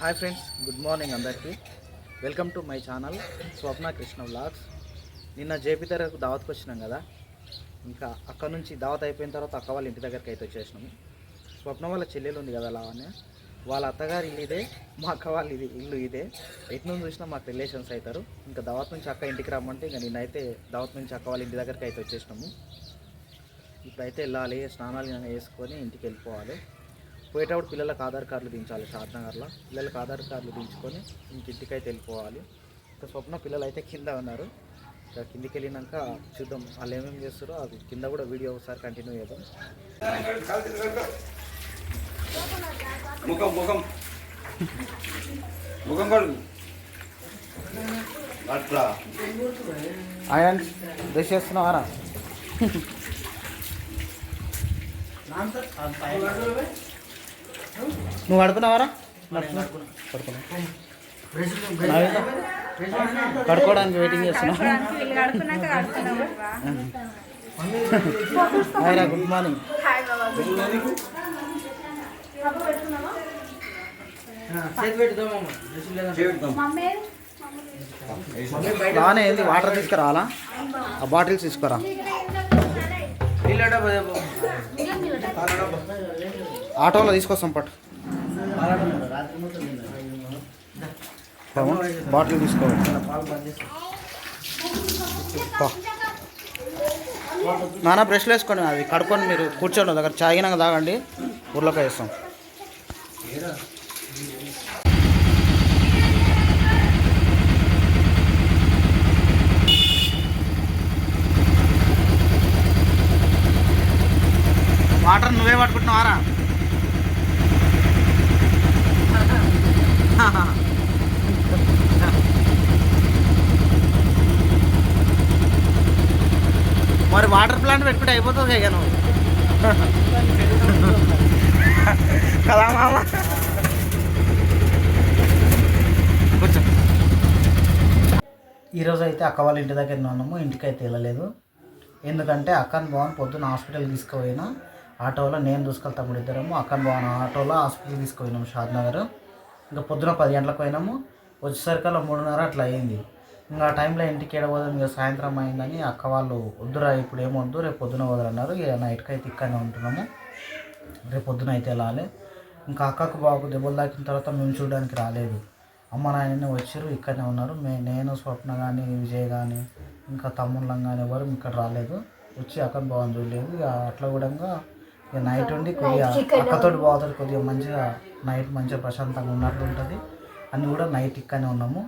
Hi friends good morning అందరికీ. Welcome to my channel Swapna Krishna vlogs నిన్న JP దగ్గరకు దావత్కి వచ్చినాం కదా. ఇంకా అక్కడ నుంచి దావత్ అయిపోయిన తర్వాత అక్క వాళ్ళ ఇంటి దగ్గరికి అయితే వచ్చేసినాము స్వప్న వాళ్ళ చెల్లెలు ఉంది కదా లావణ్య. వాళ్ళ అత్తగారి ఇల్లు ఇదే మా అక్క వాళ్ళ ఇది ఇల్లు ఇదే. ఎటు నుంచి చూసినా మాకు రిలేషన్స్ అవుతారు. ఇంకా దావత్ నుంచి అక్క ఇంటికి రమ్మంటే ఇంకా నిన్నైతే దావత్ నుంచి అక్క వాళ్ళ ఇంటి దగ్గరికి అయితే వచ్చేసినాము. ఇప్పుడైతే వెళ్ళాలి స్నానాలు వేసుకొని ఇంటికి వెళ్ళిపోవాలి. పోయేటప్పుడు పిల్లలకు ఆధార్ కార్డులు దించాలి షాద్నగర్లో. పిల్లలకు ఆధార్ కార్డులు దించుకొని ఇంక ఇంటికైతే వెళ్ళిపోవాలి. ఇంకా స్వప్న పిల్లలు అయితే కింద ఉన్నారు. ఇంకా కిందికి వెళ్ళినాక చూద్దాం వాళ్ళు ఏమేమి చేస్తారో అది కింద కూడా వీడియో ఒకసారి కంటిన్యూ చేద్దాం. ముఖం ముఖం. ముఖం కడుగు. అట్లా. ఆయన బ్రష్ చేస్తున్నావారా? నువ్వు పడుకున్నావారా పడుకున్నా పడుకోవడానికి వెయిటింగ్ చేస్తున్నా. హాయ్ రా గుడ్ మార్నింగ్ హాయ్ బాబా. చేద్దాం బాగానే ఏంది? వాటర్ తీసుకురావాలా? ఆ బాటిల్స్ తీసుకురా. ఆటోలో తీసుకొస్తాం పట్టు. బాటిల్ తీసుకోవాలి. నానా బ్రష్లు వేసుకోండి. అది కడుక్కొని మీరు కూర్చోండి. దగ్గర చాగినాక తాగండి. ఊర్లోకి వేస్తాం. వాటర్ నువ్వే పట్టుకుంటున్నావారా? వాటర్ ప్లాంట్ పెట్టుకుంటే అయిపోతుంది ఇక నువ్వు. కదా మామ? కూర్చో. ఈరోజు అయితే అక్క వాళ్ళ ఇంటి దగ్గర ఉన్నాము ఇంటికి అయితే వెళ్ళలేదు. ఎందుకంటే అక్కని భవన్ పొద్దున్న హాస్పిటల్ తీసుకుపోయినా ఆటోలో నేను దూసుకెళ్తాము తమ్ముడు ఇద్దరము అక్కని భవన్ ఆటోలో హాస్పిటల్ తీసుకుపోయినాము షాద్నగర్. ఇంకా పొద్దున పది గంటలకు పోయినాము వచ్చేసరికల్లా మూడున్నర అట్లా అయింది. ఇంకా ఆ టైంలో ఇంటికి ఏడవదాం ఇక సాయంత్రం అయిందని అక్క వాళ్ళు వద్దురా ఇప్పుడు ఏమొద్దు రేపు పొద్దున వదలన్నారు. ఇక నైట్కి అయితే ఇక్కడనే ఉంటున్నాము. రేపు పొద్దున అయితే వెళ్ళాలి ఇంకా అక్కకు బాబు దెబ్బలు తాకిన తర్వాత మేము చూడడానికి రాలేదు. అమ్మ నాయన వచ్చారు ఇక్కడనే ఉన్నారు. మే నేను స్వప్న కానీ విజయ్ కానీ ఇంకా తమ్ముళ్ళం కానీ ఎవరు ఇక్కడ రాలేదు. వచ్చి అక్కడ బాగుంది చూడలేదు. ఇక అట్లా కూడా ఇక నైట్ ఉండి కొద్దిగా అక్కతోటి బాగుతుంది కొద్దిగా మంచిగా నైట్ మంచిగా ప్రశాంతంగా ఉన్నట్లు ఉంటుంది అన్నీ కూడా నైట్ ఇక్కడనే ఉన్నాము.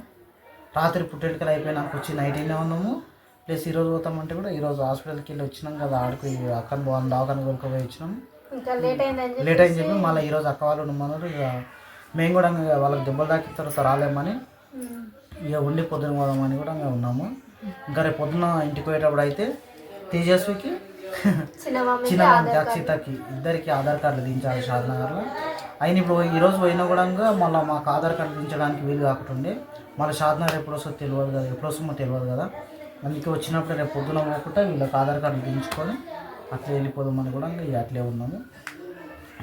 రాత్రి పుట్టెటికలు అయిపోయినాక వచ్చి నైట్ అయినా ఉన్నాము. ప్లస్ ఈరోజు పోతామంటే కూడా ఈరోజు హాస్పిటల్కి వెళ్ళి వచ్చినాం కదా ఆడికి అక్కడ బాగుంది దవాఖాన కొనుక్కోపోయి వచ్చినాం. ఇంకా లేట్ అయిందని చెప్పి మళ్ళీ ఈరోజు అక్క వాళ్ళు ఉండమన్నారు ఇక మేము కూడా వాళ్ళకి దెబ్బలు తాకిన తర్వాత రాలేమని. ఇక ఉండి పొద్దున పోదామని కూడా ఇంకా ఉన్నాము. ఇంకా రేపు పొద్దున ఇంటికి పోయేటప్పుడు అయితే తేజస్వికి చిన్న అక్షితకి ఇద్దరికి ఆధార్ కార్డులు దించాలి షాద్నగర్లో. అయిన ఇప్పుడు ఈరోజు పోయినా కూడా మళ్ళీ మాకు ఆధార్ కార్డు దించడానికి వీలు కాకుండా మళ్ళీ షాద్నగర్ ఎప్పుడు వస్తుందో తెలియదు కదా ఎప్పుడు వస్తుందో తెలియదు కదా. అందుకే వచ్చినప్పుడు రేపు పొద్దున పోకుండా వీళ్ళకి ఆధార్ కార్డు దించుకొని అట్లా వెళ్ళిపోదామని కూడా ఇక అట్లే ఉన్నాము.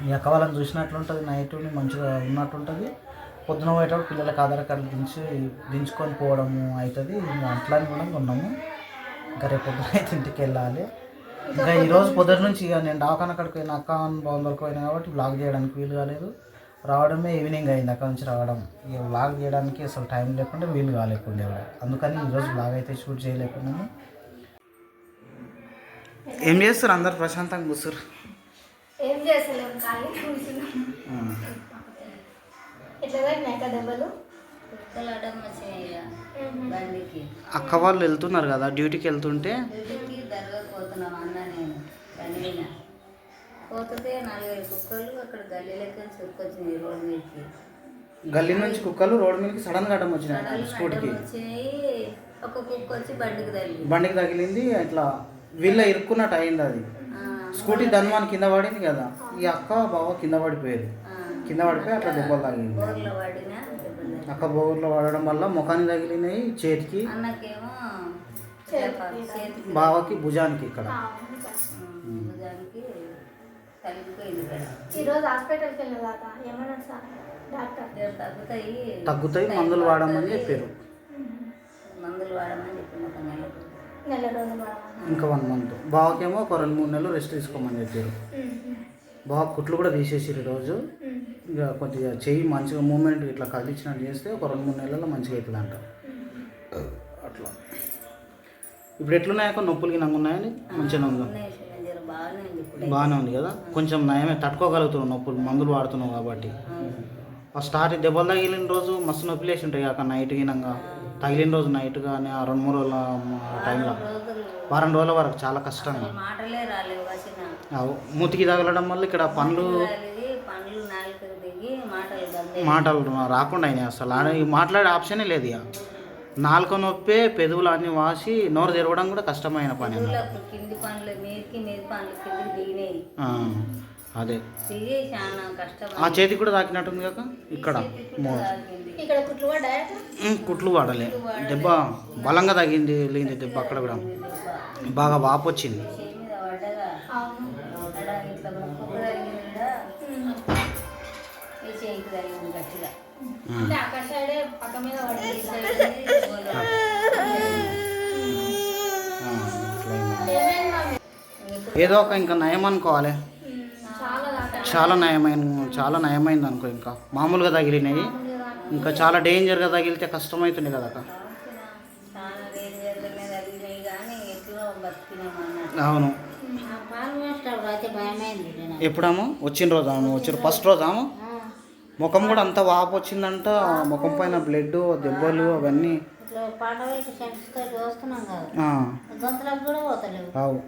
ఈ అక్క వాళ్ళని చూసినట్లుంటుంది నైట్ మంచిగా ఉన్నట్టుంటుంది పొద్దున పోయేటప్పుడు పిల్లలకి ఆధార్ కార్డు దించి దించుకొని పోవడము అవుతుంది. ఇంకా అట్లా అని కూడా ఉన్నాము. ఇంకా రేపు పొద్దున అయితే ఇంటికి వెళ్ళాలి. ఇంకా ఈరోజు పొద్దున నుంచి ఇక నేను డాకాన అక్కడికి పోయిన అక్క బాగుంది వరకు పోయినా కాబట్టి బ్లాగ్ చేయడానికి వీలు కాలేదు. రావడమే ఈవినింగ్ అయింది అక్కడ నుంచి రావడం. ఇక బ్లాగ్ చేయడానికి అసలు టైం లేకుండా వీలు కాలేకుండే అందుకని ఈరోజు బ్లాగ్ అయితే షూట్ చేయలేకున్నాము ఏం చేస్తారు అందరు ప్రశాంతంగా కూర్చురు ఏం చేస్తలేము ఖాళీ కూర్చున్నాం. ఎట్లా తగ్గినాయి కదా దెబ్బలు? కుక్కలాటం వచ్చినాయి బండికి. అక్క వాళ్ళు వెళ్తున్నారు కదా డ్యూటీకి వెళ్తుంటే మీద పోతుంటే నలుగురు కుక్కలు అక్కడ గల్లీ లెక్క చుక్కొచ్చినాయి రోడ్డు మీదకి. గల్లీ నుంచి కుక్కలు రోడ్డు మీదకి సడన్గా అడ్డం వచ్చినాయి స్కూటీకి. వచ్చినాయి. ఒక కుక్క వచ్చి బండికి తగిలి బండికి తగిలింది ఇట్లా వీళ్ళ ఇరుక్కున్నట్టు అయింది అది. స్కూటీ ధన్వాన్ కింద పడింది కదా ఈ అక్క బావ కింద పడిపోయేది. ఆ, కింద పడిపోయి అట్లా దెబ్బలు తగిలింది. అక్క బోర్లో పడడం వల్ల ముఖానికి తగిలినాయి చేతికి. బావకి భుజానికి ఇక్కడ. భుజానికి తగిలిపోయింది కదా ఈరోజు హాస్పిటల్కి వెళ్ళేదాకా? ఏమన్నా సార్? డాక్టర్? ఇక తగ్గుతాయి? తగ్గుతాయి మందులు వాడమని చెప్పారు. మందులు వాడమని చెప్పిన ఒక నెలకు నెల రోజులు వాడమన్నారు. ఇంకా వన్ మంత్. బావకేమో ఒక రెండు మూడు నెలలు రెస్ట్ తీసుకోమని చెప్పారు. బాగా కుట్లు కూడా తీసేసారు ఈరోజు ఇక కొద్దిగా చెయ్యి మంచిగా మూమెంట్ ఇట్లా కదిలించినట్టు చేస్తే ఒక రెండు మూడు నెలల్లో మంచిగా అవుతుంది అంట అట్లా. ఇప్పుడు ఎట్లున్నాయక నొప్పులకి నాకు ఉన్నాయని మంచిగా జర బాగానే ఉంది కదా? కొంచెం నయమే తట్టుకోగలుగుతున్నావు నొప్పులు మందులు వాడుతున్నావు కాబట్టి. ఆ స్టార్ట్ దెబ్బలు తగిలిన రోజు మస్తు నొప్పి లేచి ఉంటాయి కాక నైట్ గినంగా తగిలిన రోజు నైట్ కానీ ఆ రెండు మూడు రోజుల టైంలో. వారం రోజుల వరకు చాలా కష్టంగా. మూతికి తగలడం వల్ల ఇక్కడ పండ్లు మాటలు రాకుండా అయినాయి అసలు. మాట్లాడే ఆప్షనే లేదు ఇక. నాలుక నొప్పే పెదవులు అన్ని వాసి నోరు తెరవడం కూడా కష్టమైన పని కింది మీదకి మీద కిందికి దిగినాయి. అదే. ఆ చేతికి కూడా తాకినట్టుంది కాక? ఇక్కడ. కుట్లు వాడలే. దెబ్బ బలంగా తగింది లేని దెబ్బ అక్కడ కూడా. బాగా వాపు వచ్చింది. గట్టిగా. ఏదో ఒక ఇంకా నయం అనుకోవాలి. చాలా నయమైన చాలా నయమైంది అనుకో ఇంకా. మామూలుగా తగిలినాయి ఇంకా చాలా డేంజర్గా తగిలితే కష్టమవుతుంది కదా అక్క. అవును. పాలు వేసేటప్పుడు అయితే భయమైంది. ఎప్పుడేమో వచ్చిన రోజు? అవును వచ్చిన ఫస్ట్ రోజు? ఆమె ముఖం కూడా అంత వాపు వచ్చిందంట. ముఖం పైన బ్లడ్ దెబ్బలు అవన్నీ.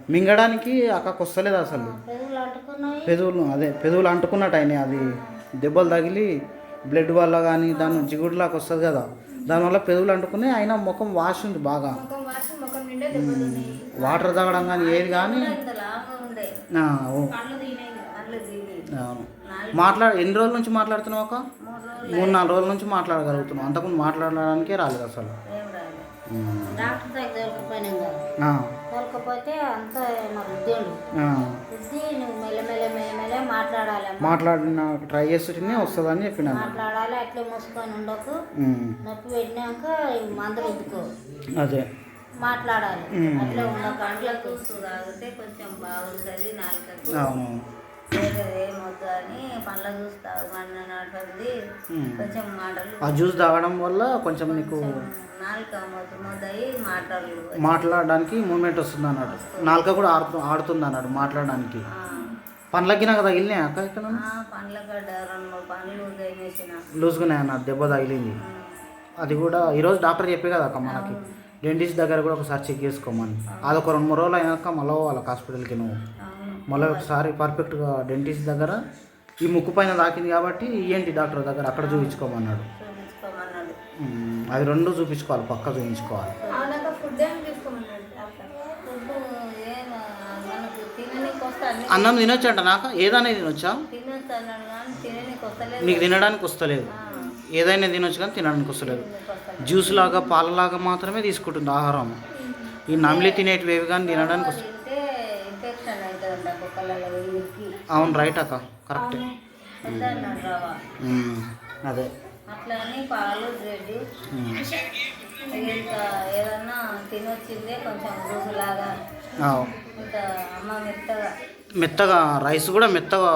మింగడానికి అక్కకు వస్తలేదు అసలు. పెదవులు అదే పెదవులు అంటుకున్నట్టు అయినాయి అది దెబ్బలు తగిలి బ్లడ్ వల్ల కానీ దాని జిగుడులాగా వస్తుంది కదా. దానివల్ల పెదవులు అంటుకుని అయినా ముఖం వాష్ ఉంది బాగా. వాటర్ తాగడం కానీ ఏది కానీ అవును. మాట్లాడ ఎన్ని రోజుల నుంచి మాట్లాడుతున్నావు అక్క? మూడు నాలుగు రోజుల నుంచి మాట్లాడగలుగుతున్నావు. అంతకుముందు మాట్లాడడానికే రాలేదు అసలు. డాక్టర్ దగ్గర దొరికిపోయినాం కదా. అంత. బుద్ధి నువ్వు మెల్లమెల్ల మెల్లమెల్ల మాట్లాడాలి మాట్లాడిన ట్రై చేస్తుంటేనే వస్తుందని చెప్పినాను. మాట్లాడాలి అట్లే మూసుకొని ఉండకు. నొప్పి పెట్టినాక మందులు ఎత్తుకో. అదే. మాట్లాడాలి. అట్లా ఉండక. అంట్లో కూసు తాగితే కొంచెం బాగుంటుంది నాలుకకు అవును. ఆ జ్యూస్ తాగడం వల్ల కొంచెం నీకు మాట్లాడడానికి మూమెంట్ వస్తుంది అన్నాడు. నాలుక కూడా ఆడుతు ఆడుతుంది అన్నాడు మాట్లాడడానికి. పండ్లకి నాకు తగిలినాయి అక్క ఇక్కడ? లూజ్గానే అన్నాడు దెబ్బ తగిలింది. అది కూడా ఈరోజు డాక్టర్ చెప్పే కదా అక్క మనకి. డెంటిస్ట్ దగ్గర కూడా ఒకసారి చెక్ చేసుకోమని. అదొక రెండు మూడు రోజులు అయినాక మళ్ళీ వాళ్ళకి హాస్పిటల్కి నువ్వు. మళ్ళీ ఒకసారి పర్ఫెక్ట్గా డెంటిస్ట్ దగ్గర ఈ ముక్కు పైన తాకింది కాబట్టి ఏంటి డాక్టర్ దగ్గర అక్కడ చూపించుకోమన్నాడు. అది రెండు చూపించుకోవాలి పక్క చూపించుకోవాలి. అన్ని అన్నం తినొచ్చంట నాకు? ఏదైనా తినొచ్చా? తినొచ్చు నీకు తినడానికి వస్తలేదు. ఏదైనా తినొచ్చు కానీ తినడానికి వస్తలేదు. జ్యూస్ లాగా పాలలాగా మాత్రమే తీసుకుంటుంది ఆహారం. ఈ నమిలి తినేటివి ఏవి కానీ తినడానికి వస్తుంది అవును రైట్ అక్క కరెక్టే అదే. అట్లా అని పాలు బ్రెడ్ ఉమ్, ఇంకా ఏదన్నా తినొచ్చిందే కొంచెం జ్యూసులాగా. అవు. ఇంకా అమ్మ మెత్తగా. మెత్తగా రైస్ కూడా మెత్తగా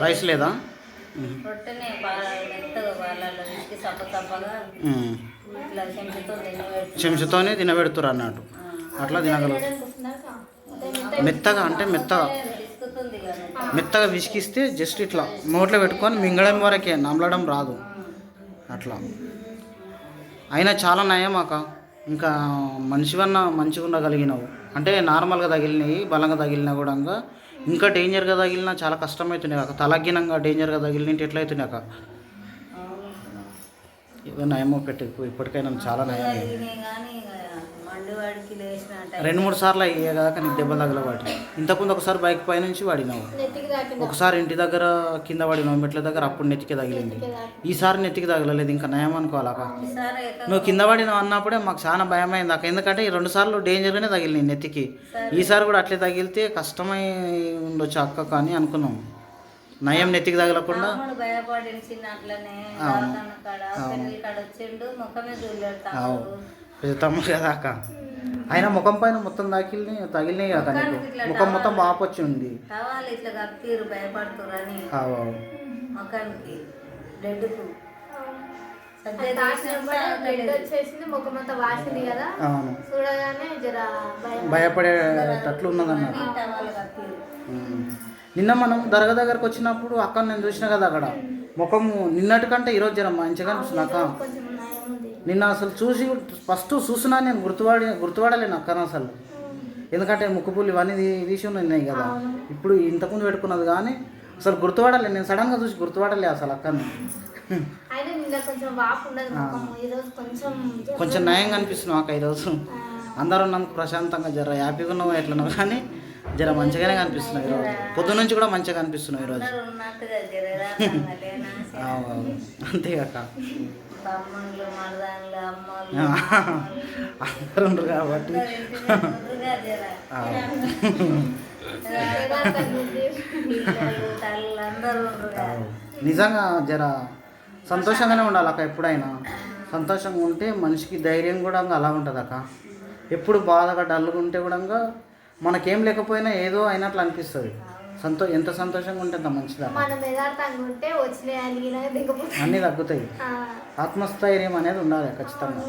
రైస్ లేదా? రొట్టెనే మెత్తగా చప్ప చప్పగా. ఇట్లా చెంచుతో చెంచాతోనే తినబెడుతురు అన్నట్టు. అట్లా తినగలరు. మెత్తగా అంటే మెత్తగా. మెత్తగా విసికిస్తే జస్ట్ ఇట్లా నోట్లో పెట్టుకొని మింగడం వరకే నమలడం రాదు. అట్లా. అయినా చాలా నయం అక్క. ఇంకా మనిషివన్నా మంచిగా ఉండగలిగినావు అంటే నార్మల్గా తగిలినాయి బలంగా తగిలినా కూడా ఇంకా డేంజర్గా తగిలినా చాలా కష్టమవుతున్నాయి కాక తలగ్గినంగా డేంజర్గా తగిలినట్టు ఎట్లయితున్నాయి అక్క? ఇవో నయమో పెట్టి. ఇప్పటికైనా చాలా నయం రెండు మూడు సార్లు అయ్యాయి కదా నీకు దెబ్బ తగలబట్టి ఇంతకుముందు ఒకసారి బైక్ పై నుంచి తాకింది ఒకసారి ఇంటి దగ్గర కింద పడినావు మెట్ల దగ్గర అప్పుడు నెత్తికి తగిలింది. ఈసారి నెత్తికి తగలలేదు ఇంకా నయం అనుకోవాలక నువ్వు కింద పడినావు అన్నప్పుడే మాకు చాలా భయం అయింది అక్క. ఎందుకంటే ఈ రెండు సార్లు డేంజర్గానే తగిలినాయి నెత్తికి. ఈసారి కూడా అట్లే తగిలితే కష్టమై ఉండొచ్చు అక్క కానీ అనుకున్నాం. నయం నెత్తికి తగలకుండా. రాముడు భయపడిన తమ్ముడు కదా అక్క. ఆయన ముఖం పైన మొత్తం తాకిల్ని తగిలినాయి కదా నీకు ముఖం మొత్తం వాపొచ్చి ఉంది. అవును. చూడగానే జర భయం. భయపడేటట్లు ఉన్నదన్నారు. నిన్న మనం దర్గా దగ్గరకు వచ్చినప్పుడు అక్క నేను చూసిన కదా అక్కడ. ముఖము నిన్నటి కంటే ఈరోజు జర మంచిగా అనిపిస్తుంది అక్క. నిన్న అసలు చూసి ఫస్ట్ చూసినా నేను గుర్తుపడి గుర్తుపడలేను అక్కన అసలు. ఎందుకంటే ముక్కుపుల్లి ఇవన్నీ తీసి ఉన్నాయి కదా. ఇప్పుడు ఇంతకుముందు పెట్టుకున్నది కానీ అసలు గుర్తుపడలే నేను సడన్గా చూసి గుర్తుపడలే అసలు అక్కని. నిన్న కొంచెం వాపు ఉండదు ముఖం ఈరోజు అక్క అందరూ ఉన్నందుకు ప్రశాంతంగా జర హ్యాపీగా ఉన్నావు ఎట్లనో కానీ జర మంచిగానే కనిపిస్తున్నావు ఈరోజు పొద్దు నుంచి కూడా మంచిగా కనిపిస్తున్నావు ఈరోజు అందరూ అందరూ కాబట్టి. నిజంగా జర సంతోషంగానే ఉండాలి అక్క ఎప్పుడైనా. సంతోషంగా ఉంటే మనిషికి ధైర్యం కూడా అలా ఉంటుంది అక్క. ఎప్పుడు బాధగా డల్గా ఉంటే కూడా మనకేం లేకపోయినా ఏదో అయినట్లు అనిపిస్తుంది. సంతో ఎంత సంతోషంగా ఉంటే అంత మంచిది మనం యథార్థంగా ఉంటే దిగపోతే అన్నీ తగ్గుతాయి. ఆత్మస్థైర్యం అనేది ఉండాలి ఖచ్చితంగా.